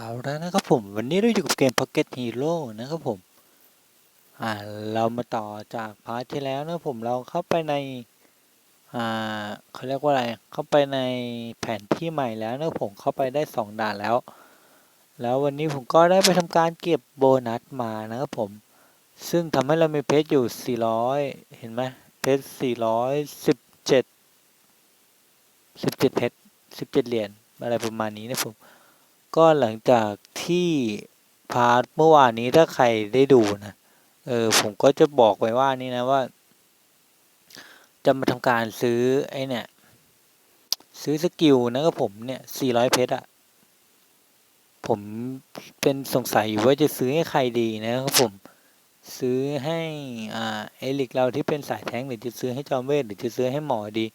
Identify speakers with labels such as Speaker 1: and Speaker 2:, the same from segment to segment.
Speaker 1: เอาแล้วนะครับผมวันนี้เราอยู่กับเกม Pocket Hero นะครับผม อ่าเรามาต่อจากพาร์ทที่แล้วนะผมเราเข้าไปใน อ่าเขาเรียกว่าอะไร เข้าไปในแผนที่ใหม่แล้วนะผมเข้าไปได้สองด่านแล้ว แล้ววันนี้ผมก็ได้ไปทำการเก็บโบนัสมานะครับผม ซึ่งทำให้เรามีเพชรอยู่ 400 เห็นไหมเพชร 417 17เพชร 17 เหรียญอะไรประมาณนี้นะผม ก็หลังจากที่พาร์ทเมื่อวานนี้ถ้าใครได้ดูนะเออผมก็จะบอกไว้ว่านี่นะว่า จะมาทำการซื้อไอ้เนี่ย ซื้อสกิลนะครับผมเนี่ย400เพชรอะผมเป็นสงสัยอยู่ว่าจะซื้อให้ใครดีนะครับผมซื้อให้อ่าเอลิกเราที่เป็นสายแท้งหรือจะซื้อให้จอมเวทหรือจะซื้อให้หมอดี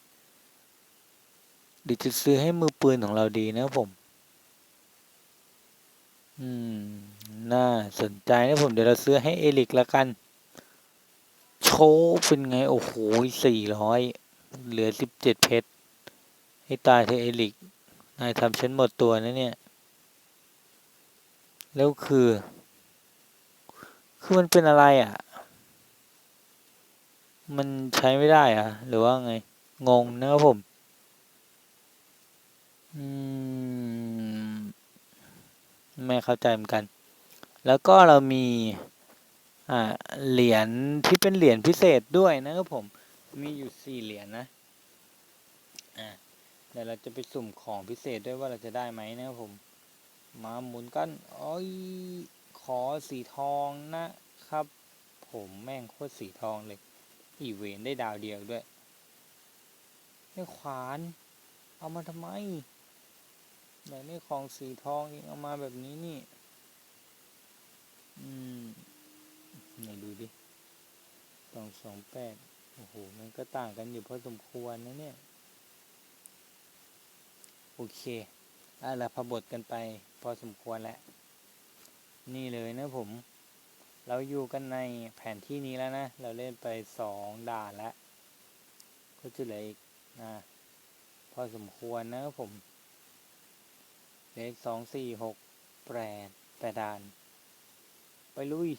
Speaker 1: หรือจะซื้อให้มือปืนของเราดีนะครับผม อืม น่าสนใจนะผมเดี๋ยวเราซื้อให้เอลิกละกัน โชว์เป็นไง โอ้โหสี่ร้อยเหลือสิบเจ็ดเพชร ให้ตายเธอะเอลิก นายทำฉันหมดตัวนะเนี่ย แล้วคือ คือมันเป็นอะไรอะ มันใช้ไม่ได้อะ หรือว่าไง งงนะครับผม อืม ไม่เข้าใจเหมือนกัน แล้วก็เรามีเหรียญที่เป็นเหรียญพิเศษด้วยนะครับผม มีอยู่สี่เหรียญนะอ่าเดี๋ยวเราจะไปสุ่มของพิเศษด้วยว่าเราจะได้ไหมนะครับผม มาหมุนกันโอ้ยขอสีทองนะครับ ผมแม่งโคตรสีทองเลย อีเวนได้ดาวเดียวด้วยนี่ขวาน เอามาทำไม อยากได้ของสีทองอีกเอามาแบบนี้นี่ อืมไหนดูดิสองสองแปดโอ้โห มันก็ต่างกันอยู่พอสมควรนะเนี่ย โอเคอะละพบทกันไปพอสมควรแล้ว นี่เลยนะผม เราอยู่กันในแผนที่นี้แล้วนะ เราเล่นไปสองด่านแล้ว ก็จะเหลืออีกนะ พอสมควรนะครับผม เลขสองสี่หกแปดแปดด่าน ไปลุย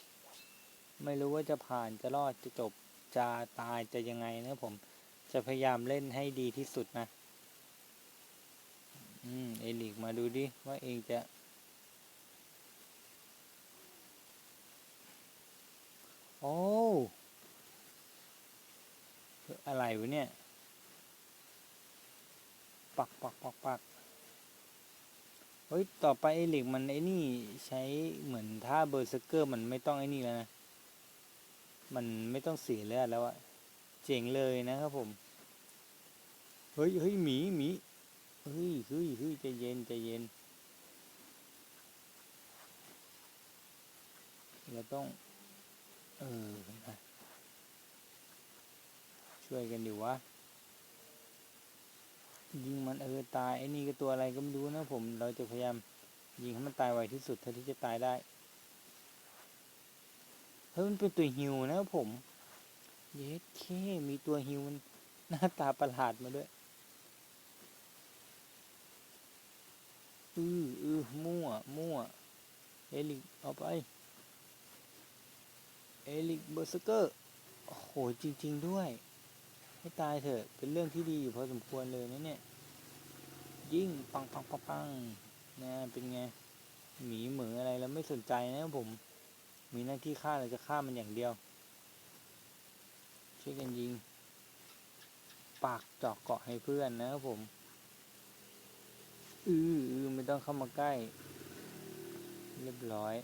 Speaker 1: ไม่รู้ว่าจะผ่านจะรอดจะจบจะตายจะยังไงนะผมจะพยายามเล่นให้ดีที่สุดนะ อืม เอลิกมาดูดิ ว่าเองจะ โอ้อะไรวะเนี่ย ปักปักปักปัก เฮ้ย ต่อไปไอเหล็กมันไอ้นี่ใช้เหมือนท่าเบอร์เซเกอร์มันไม่ต้องไอ้นี่แล้วนะ มันไม่ต้องเสียเลือดแล้วอะเจ๋งเลยนะครับผม เฮ้ยเฮ้ยหมีหมีเฮ้ยเฮ้ยเฮ้ยใจเย็นใจเย็น เราต้อง เออช่วยกันดิวะ ยิงมันเออตายไอ้นี่ก็ตัวอะไรก็ไม่รู้นะผม เราจะพยายามยิงให้มันตายไวที่สุดเท่าที่จะตายได้เฮ้ยมันเป็นตัวฮิวนะผมเย็ดเคมีตัวฮิวมันหน้าตาประหลาดมาด้วยอืออือมั่ว มั่ว เอลิกเอาไป เอลิกเบอร์สเกอร์ โอ้โห จริง ๆ ด้วย ให้ตายเถอะ เป็นเรื่องที่ดีอยู่พอสมควรเลยนะเนี่ย ยิงปังปังปังปังนะเป็นไง หมีเหมืออะไรแล้วไม่สนใจนะผม มีหน้าที่ฆ่าเราจะฆ่ามันอย่างเดียว ช่วยกันยิง ปากเจาะเกาะให้เพื่อนนะครับผม อืออือไม่ต้องเข้ามาใกล้ เรียบร้อย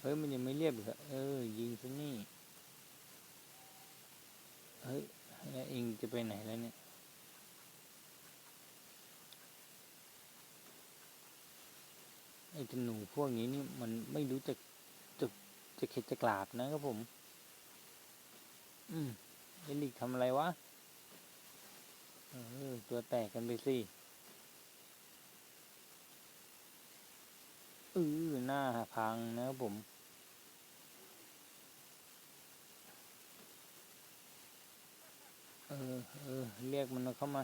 Speaker 1: เฮ้ยมันยังไม่เรียบเหรอเออ ยิงซะนี่ เฮ้ย แล้วเองจะไปไหนแล้วเนี่ย ไอ้หนูพวกนี้นี่มันไม่รู้จะจะจะเข็ดจะกราบนะครับผม อืมเอลิกทำอะไรวะเออตัวแตกกันไปสิอือหน้าพังนะครับผม เออเออเรียกมันเข้ามา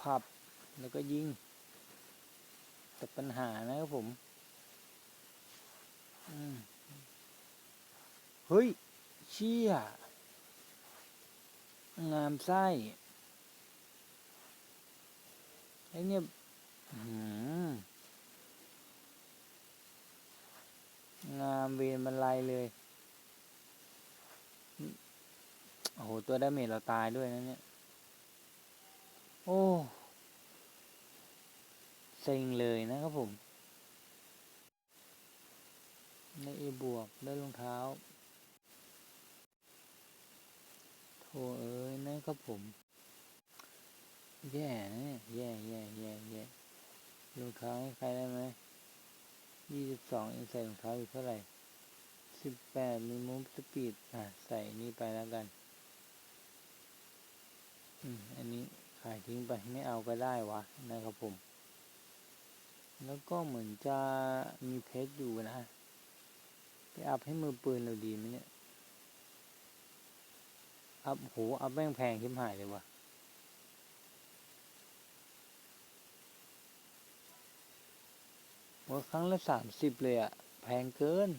Speaker 1: พับแล้วก็ยิง แต่ปัญหานะครับผม เฮ้ย เชี่ย งามไส้ไอ้เนี่ยงามเวียนบรรลัยเลย โอ้โห ตัวดาเมจเราตายด้วยนะเนี่ย โอ้เซ็งเลยนะครับผม ในเอบวกได้รองเท้าโถเอ้ยนะครับผม แย่นะเนี่ย แย่แย่แย่แย่รองเท้าให้ใครได้ไหมยี่สิบสองเองใส่รองเท้าอยู่เท่าไหร่สิบแปดมีมูฟสปีด อะ ใส่นี่ไปแล้วกัน อันนี้ขายทิ้งไปไม่เอาก็ได้วะนะครับผม แล้วก็เหมือนจะมีเพชรอยู่นะ ไปอัพให้มือปืนเราดีไหมเนี่ย อัพโหอัพแม่งแพงทิมหายเลยวะว่าครั้งละสามสิบเลยอะแพงเกิน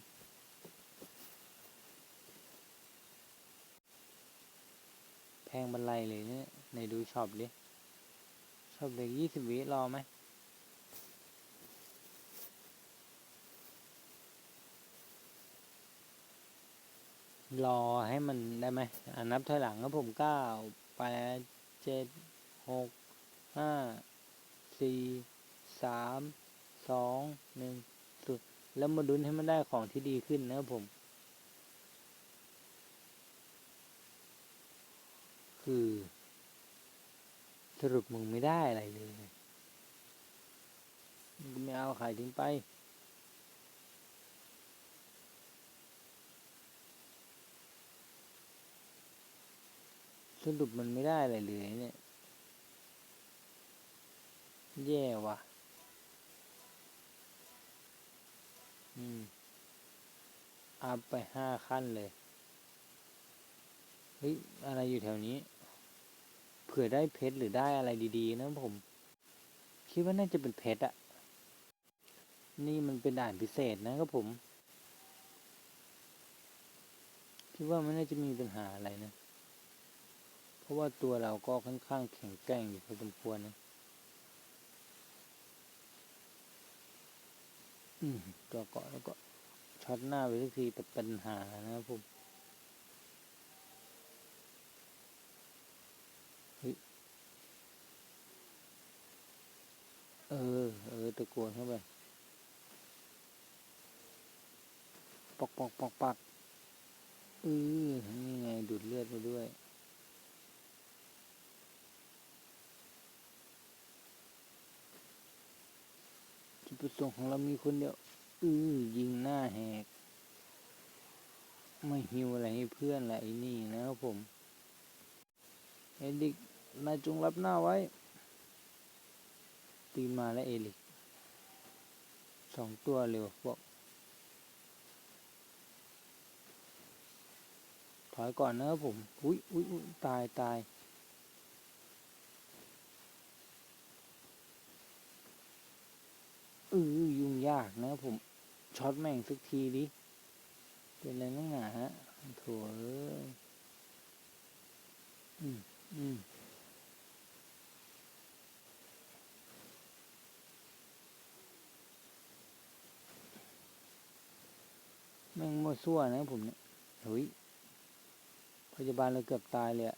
Speaker 1: พงบรรลัยเลยเนี่ยในดูช็อปดิช็อปเด็กยี่สิบวิรอไหมรอให้มันได้ไหมอ่านับถอยหลังครับผมเก้าแปดเจ็ดหกห้าสี่สามสองหนึ่งสุดแล้วมาดุนให้มันได้ของที่ดีขึ้นนะครับผม คือ สรุปมึงไม่ได้อะไรเลยมึงไม่เอาขายทิ้งไปสรุปมันไม่ได้อะไรเลยเนี่ย แย่ว่ะ อืมอัพไปห้าขั้นเลย เฮ้ย อะไรอยู่แถวนี้ เผื่อได้เพชรหรือได้อะไรดีๆ นะผม คิดว่าน่าจะเป็นเพชรอะนี่มันเป็นด่านพิเศษนะครับผม คิดว่ามันน่าจะมีปัญหาอะไรนะ เพราะว่าตัวเราก็ค่อนข้างแข็งแกร่งอยู่พอสมควรนะอืมตัวเกาะแล้วก็ช็อตหน้าไปทุกทีแต่ปัญหานะครับผม เฮ้ย เออ เออตะโกนเข้าไปปอกปอกปอกปักเออนี่ไงดูดเลือดไปด้วยจุดประสงค์ของเรามีคนเดียวอือยิงหน้าแหกไม่ฮิวอะไรให้เพื่อนละไอ้นี่นะครับผมเอลิกนายจงรับหน้าไว้ ตีมาแล้วเอลิกสองตัวเร็วพวกถอยก่อนนะครับผม อุ้ยอุ้ยอุ้ยตายตายเออยุ่งยากนะผม ช็อตแม่งสักทีดิ เป็นอะไรนักหนาฮะโถ่เอ้ยอืมอืม ม่งมั่วซั่วนะผมเนี่ยเฮ้ยพยาบาลเราเกือบตายเลยอะ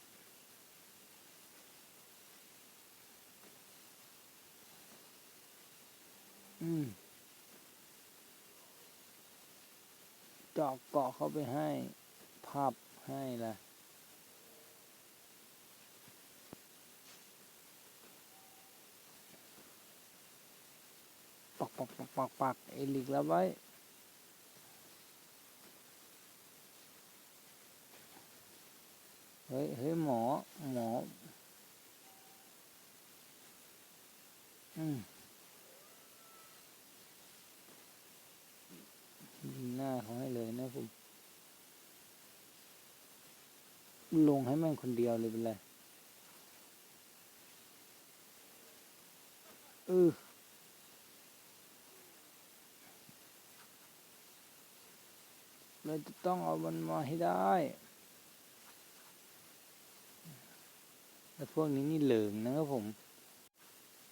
Speaker 1: อืมเจาะเกาะเขาไปให้พับให้ละปักปักปักปักปักเอลิกแล้วไว้ ฮ้ยเฮ้ยหมอหมอ อืมหน้าเขาให้เลยนะผมลงให้แม่งคนเดียวเลยเป็นไรเออเราจะต้องเอามันมาให้ได้ แล้วพวกนี้นี่เหลิงนะครับผม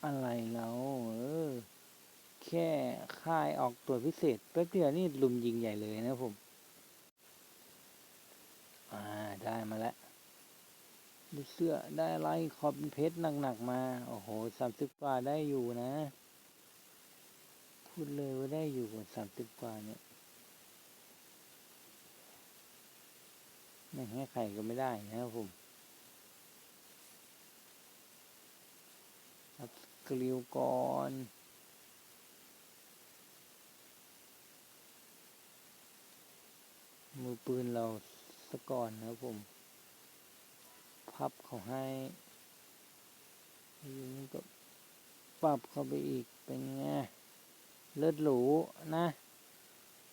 Speaker 1: อะไรแล้วเออ แค่ค่ายออกตัวพิเศษแป๊บเดียวนี่ลุมยิงใหญ่เลยนะครับผม อ่าได้มาแล้วด้เสื้อได้อะไรขอบเพชรหนักๆมา โอ้โหสามสิบกว่าได้อยู่นะ พูดเลยว่าได้อยู่สามสิบกว่าเนี่ยไม่ให้ใครก็ไม่ได้นะครับผมอัพส กิลก่อน มือปืนเราสะก่อนนะครับผม พับเขาให้ยู่นี่ก็ปรับเข้าไปอีกเป็นไงเลิศหรูนะ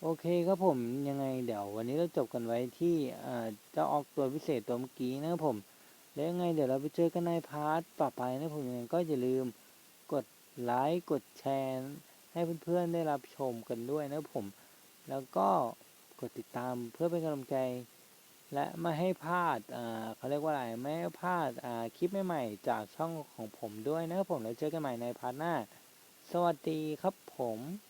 Speaker 1: โอเคครับผมยังไงเดี๋ยว วันนี้เราจบกันไว้ที่เจ้าออกตัวพิเศษตัวเมื่อกี้นะครับผม แล้วยังไงเดี๋ยวเราไปเจอกันในพาร์ทต่อไปนะผมยังไงก็อย่าลืม กดไลค์กดแชร์ให้เพื่อนๆได้รับชมกันด้วยนะผม แล้วก็กดติดตามเพื่อเป็นกำลังใจ และไม่ให้พลาดอ่าเขาเรียกว่าอะไรไม่ให้พลาดอ่าคลิปใหม่ๆจากช่องของผมด้วยนะครับผมแล้วเจอกันใหม่ในพาร์ทหน้า สวัสดีครับผม